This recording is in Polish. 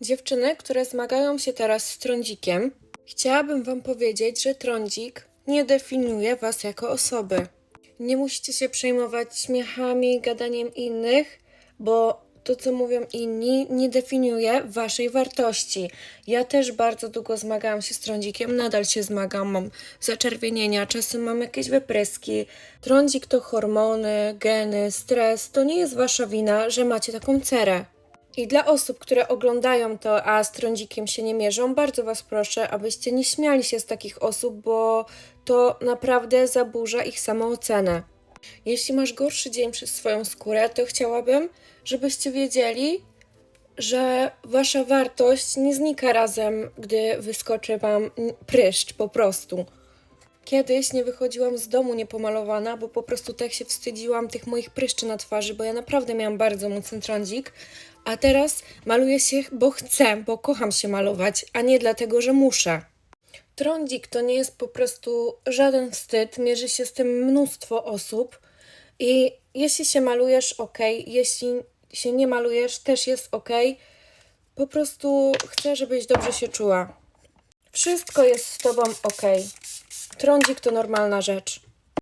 Dziewczyny, które zmagają się teraz z trądzikiem, chciałabym Wam powiedzieć, że trądzik nie definiuje Was jako osoby. Nie musicie się przejmować śmiechami, gadaniem innych, bo to, co mówią inni, nie definiuje Waszej wartości. Ja też bardzo długo zmagałam się z trądzikiem, nadal się zmagam, mam zaczerwienienia, czasem mam jakieś wypryski. Trądzik to hormony, geny, stres. To nie jest Wasza wina, że macie taką cerę. I dla osób, które oglądają to, a z trądzikiem się nie mierzą, bardzo Was proszę, abyście nie śmiali się z takich osób, bo to naprawdę zaburza ich samoocenę. Jeśli masz gorszy dzień przez swoją skórę, to chciałabym, żebyście wiedzieli, że Wasza wartość nie znika razem, gdy wyskoczy Wam pryszcz po prostu. Kiedyś nie wychodziłam z domu niepomalowana, bo po prostu tak się wstydziłam tych moich pryszczy na twarzy, bo ja naprawdę miałam bardzo mocny trądzik. A teraz maluję się, bo chcę, bo kocham się malować, a nie dlatego, że muszę. Trądzik to nie jest po prostu żaden wstyd, mierzy się z tym mnóstwo osób i jeśli się malujesz, ok, jeśli się nie malujesz, też jest ok. Po prostu chcę, żebyś dobrze się czuła. Wszystko jest z tobą ok. Trądzik to normalna rzecz.